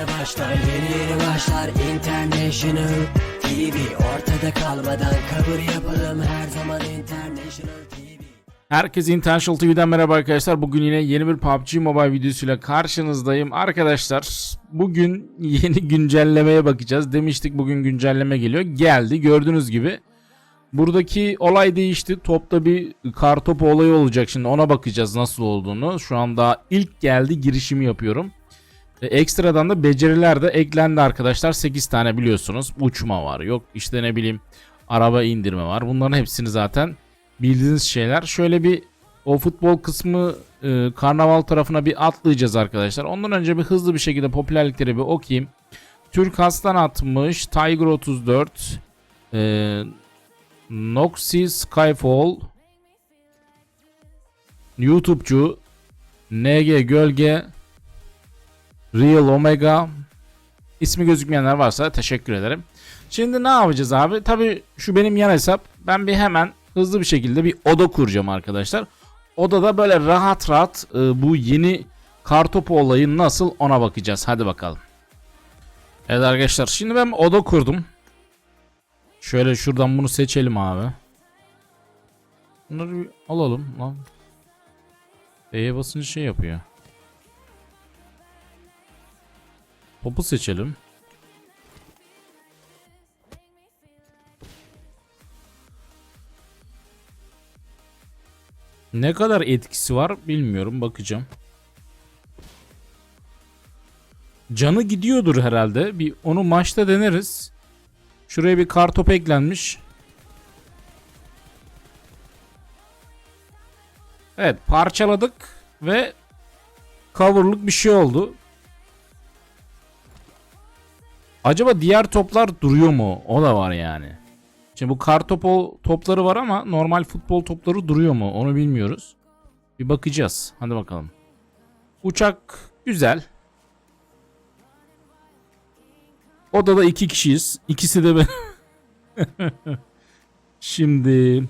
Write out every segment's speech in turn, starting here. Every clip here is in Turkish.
yeni başlar Yeni yeni başlar International TV Ortada kalmadan kabul yapalım Her zaman International TV Herkese International TV'den merhaba arkadaşlar. Bugün yine yeni bir PUBG Mobile videosuyla karşınızdayım. Arkadaşlar bugün yeni güncellemeye bakacağız. Demiştik bugün güncelleme geliyor. Geldi gördüğünüz gibi. Buradaki olay değişti. Topta bir kar topu olayı olacak. Şimdi ona bakacağız nasıl olduğunu. Şu anda ilk geldi girişimi yapıyorum. E, ekstradan da beceriler de eklendi arkadaşlar. 8 tane biliyorsunuz. Uçma var. Yok işte ne bileyim araba indirme var. Bunların hepsini zaten bildiğiniz şeyler. Şöyle bir o futbol kısmı e, karnaval tarafına bir atlayacağız arkadaşlar. Ondan önce bir hızlı bir şekilde popülerlikleri bir okuyayım. Türk Aslan atmış. Tiger 34. E, Noxy Skyfall. YouTube'cu. NG Gölge. Real Omega. İsmi gözükmeyenler varsa teşekkür ederim. Şimdi ne yapacağız abi? Tabii şu benim yan hesap. Ben bir hemen hızlı bir şekilde bir oda kuracağım arkadaşlar. Odada böyle rahat rahat e, bu yeni kartopu olayı nasıl ona bakacağız. Hadi bakalım. Evet arkadaşlar şimdi ben oda kurdum. Şöyle şuradan bunu seçelim abi. Bunları bir alalım lan. E'ye basınca şey yapıyor. Topu seçelim. Ne kadar etkisi var bilmiyorum bakacağım. Canı gidiyordur herhalde. Bir onu maçta deneriz. Şuraya bir kartop eklenmiş. Evet parçaladık ve coverlık bir şey oldu. Acaba diğer toplar duruyor mu? O da var yani. Şimdi bu kar topu topları var ama normal futbol topları duruyor mu? Onu bilmiyoruz. Bir bakacağız. Hadi bakalım. Uçak güzel. Odada iki kişiyiz. İkisi de ben. Şimdi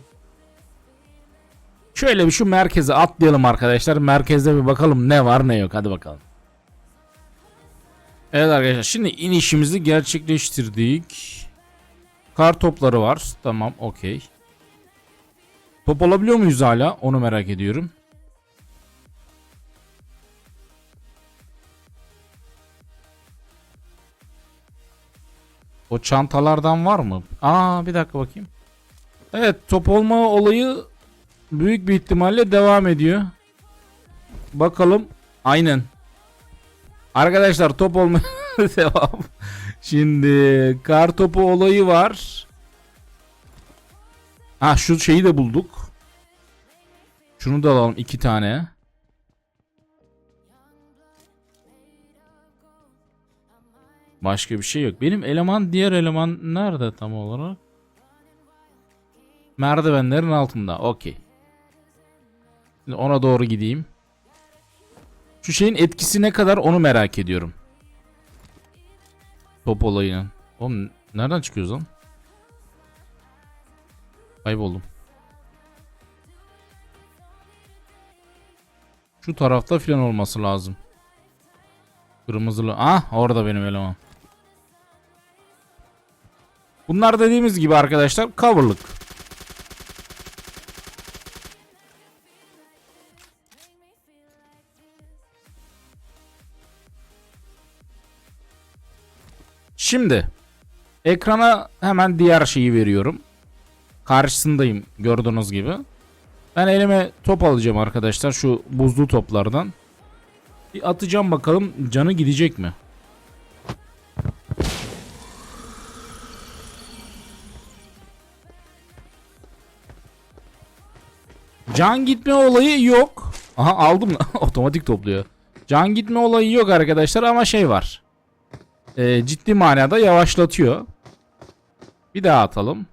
şöyle bir şu merkeze atlayalım arkadaşlar. Merkezde bir bakalım ne var ne yok. Hadi bakalım. Evet arkadaşlar şimdi inişimizi gerçekleştirdik. Kar topları var. Tamam okey. Top alabiliyor muyuz hala? Onu merak ediyorum. O çantalardan var mı? Aa bir dakika bakayım. Evet top olma olayı büyük bir ihtimalle devam ediyor. Bakalım. Aynen. Arkadaşlar top olma devam. Şimdi kar topu olayı var. Ha şu şeyi de bulduk. Şunu da alalım iki tane. Başka bir şey yok. Benim eleman diğer eleman nerede tam olarak? Merdivenlerin altında. Okey. Ona doğru gideyim. Şu şeyin etkisi ne kadar onu merak ediyorum. Top olayının. Oğlum nereden çıkıyoruz lan? Kayboldum. Şu tarafta filan olması lazım. Kırmızılı. Ah orada benim eleman. Bunlar dediğimiz gibi arkadaşlar coverlık. Şimdi ekrana hemen diğer şeyi veriyorum. Karşısındayım gördüğünüz gibi. Ben elime top alacağım arkadaşlar şu buzlu toplardan. Bir atacağım bakalım canı gidecek mi? Can gitme olayı yok. Aha aldım. Otomatik topluyor. Can gitme olayı yok arkadaşlar ama şey var. Ee, ciddi manada yavaşlatıyor. Bir daha atalım.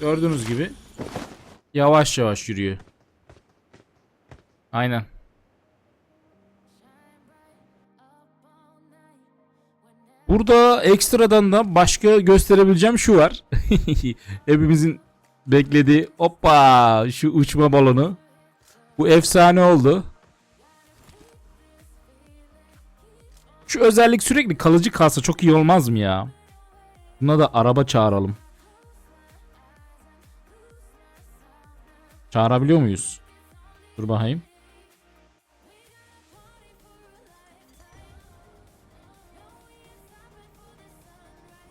Gördüğünüz gibi yavaş yavaş yürüyor. Aynen. Burada ekstradan da başka gösterebileceğim şu var. Hepimizin bekledi. Hoppa şu uçma balonu. Bu efsane oldu. Şu özellik sürekli kalıcı kalsa çok iyi olmaz mı ya? Buna da araba çağıralım. Çağırabiliyor muyuz? Dur bakayım.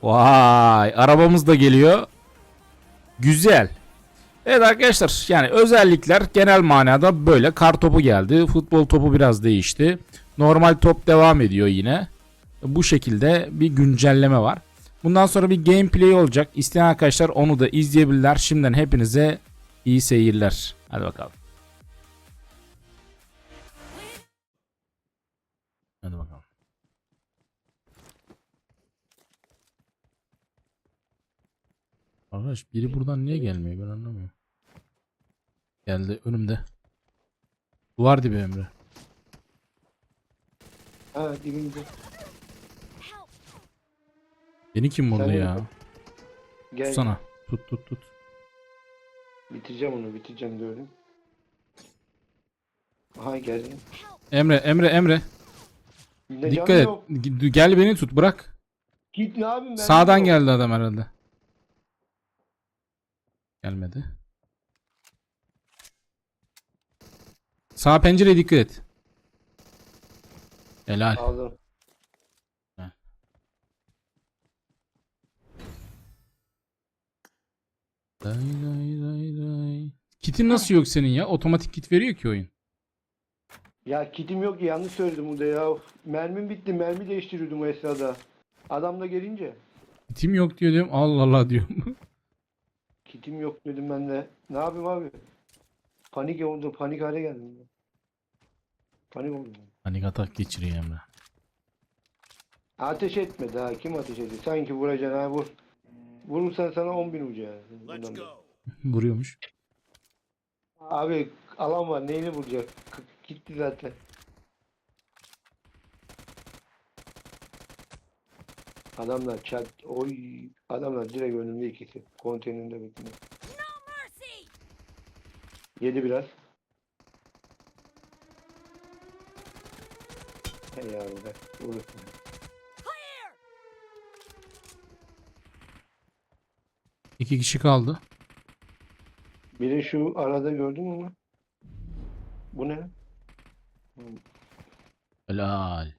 Vay arabamız da geliyor. Güzel. Evet arkadaşlar yani özellikler genel manada böyle kar topu geldi. Futbol topu biraz değişti. Normal top devam ediyor yine. Bu şekilde bir güncelleme var. Bundan sonra bir gameplay olacak. İsteyen arkadaşlar onu da izleyebilirler. Şimdiden hepinize iyi seyirler. Hadi bakalım. Hadi bakalım. Arkadaş biri buradan niye gelmiyor ben anlamıyorum. Geldi önümde. Duvar dibi Emre. Ha dibimde. Beni kim vurdu Sen ya? Gel. Tutsana. Tut tut tut. Bitireceğim onu bitireceğim diyorum. Aha geldi. Emre Emre Emre. Ne Dikkat et. yok. Gel beni tut bırak. Git ne yapayım ben? Sağdan geldi adam herhalde. Gelmedi. Sağ pencereye dikkat et. Helal. Aldım. Day day day day. Kitin nasıl yok senin ya? Otomatik kit veriyor ki oyun. Ya kitim yok ki yanlış söyledim burada ya. Mermim bitti mermi değiştiriyordum o esnada. Adam da gelince. Kitim yok diyor diyorum. Allah Allah diyorum. Kitim yok dedim ben de. Ne yapayım abi? Panik oldu panik hale geldim. ya. Panik oldum. Panik atak geçiriyor Emre. Ateş etmedi ha. Kim ateş etti? Sanki vuracaksın ha vur. Vurursan sana 10 bin ucu ya. Let's Bundan da. go. Vuruyormuş. Abi alan var neyini vuracak? K- gitti zaten. Adamlar çat oy adamlar direkt önümde ikisi. Konteynerinde bekliyor. Yedi biraz. Hey yavrum be. Vurursun. İki kişi kaldı. Biri şu arada gördün mü? Bu ne? Helal.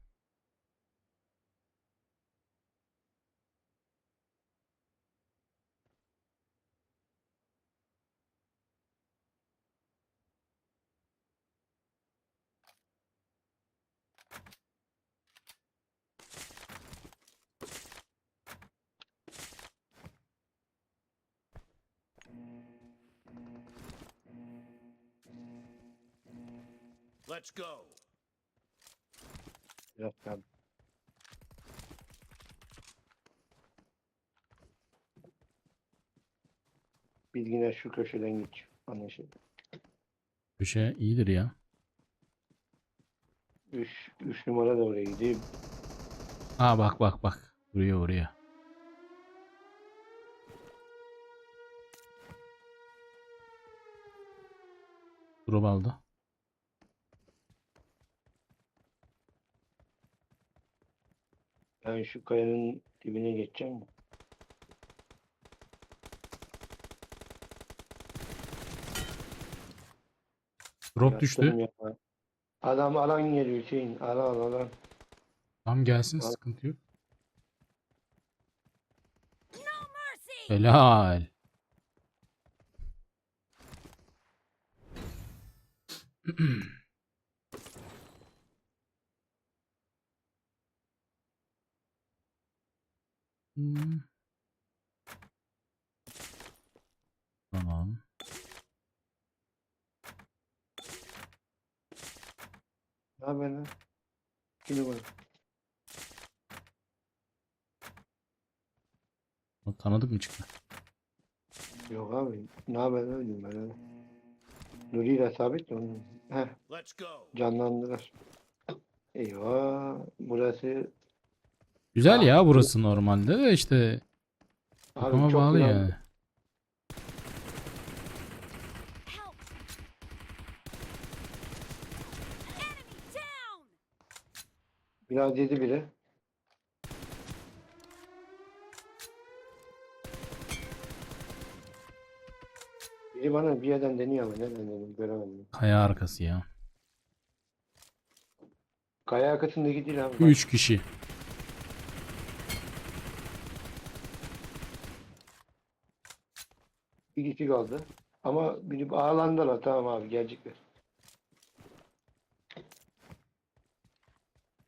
Let's go. Yok abi. Biz yine şu köşeden geç. Anlaşıldı. Köşe iyidir ya. 3 3 numara da oraya gideyim. Ha bak bak bak. Vuruyor vuruyor. Drop aldı. Ben şu kayanın dibine geçeceğim. Drop Yattım düştü. ya. Adam alan geliyor şeyin. Alan alan. Tam gelsin Al. sıkıntı yok. Helal. Hmm. Tamam. Ne haber lan? Bir numara. O tanıdık mı çıktı? Yok abi. Ne haber lan dedim ben öyle. Nuri ile sabit de onu. Heh canlandılar. Eyvah. Burası Güzel Ah, ya burası normalde de işte abi ama bağlı güzel. yani. Biraz yedi bile. Biri bana bir yerden deniyor ama nereden deniyor göremedim. Kaya arkası ya. Kaya arkasındaki değil abi. bak. 3 kişi. Bir kişi kaldı. Ama biri ağlandılar tamam abi gelecekler.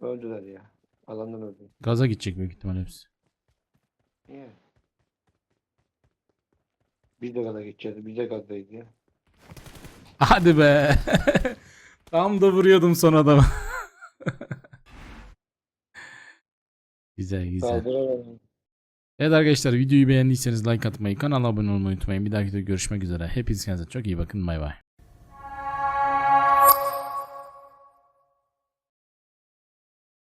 Öldüler ya. Alandan öldü. Gaza gidecek büyük ihtimal hepsi. Niye? Biz de gaza geçeceğiz. Biz de gazdayız ya. Hadi be. Tam da vuruyordum son adamı. güzel güzel. Saldıramadım. Evet arkadaşlar videoyu beğendiyseniz like atmayı, kanala abone olmayı unutmayın. Bir dahaki videoda görüşmek üzere. Hepiniz kendinize çok iyi bakın. Bay bay.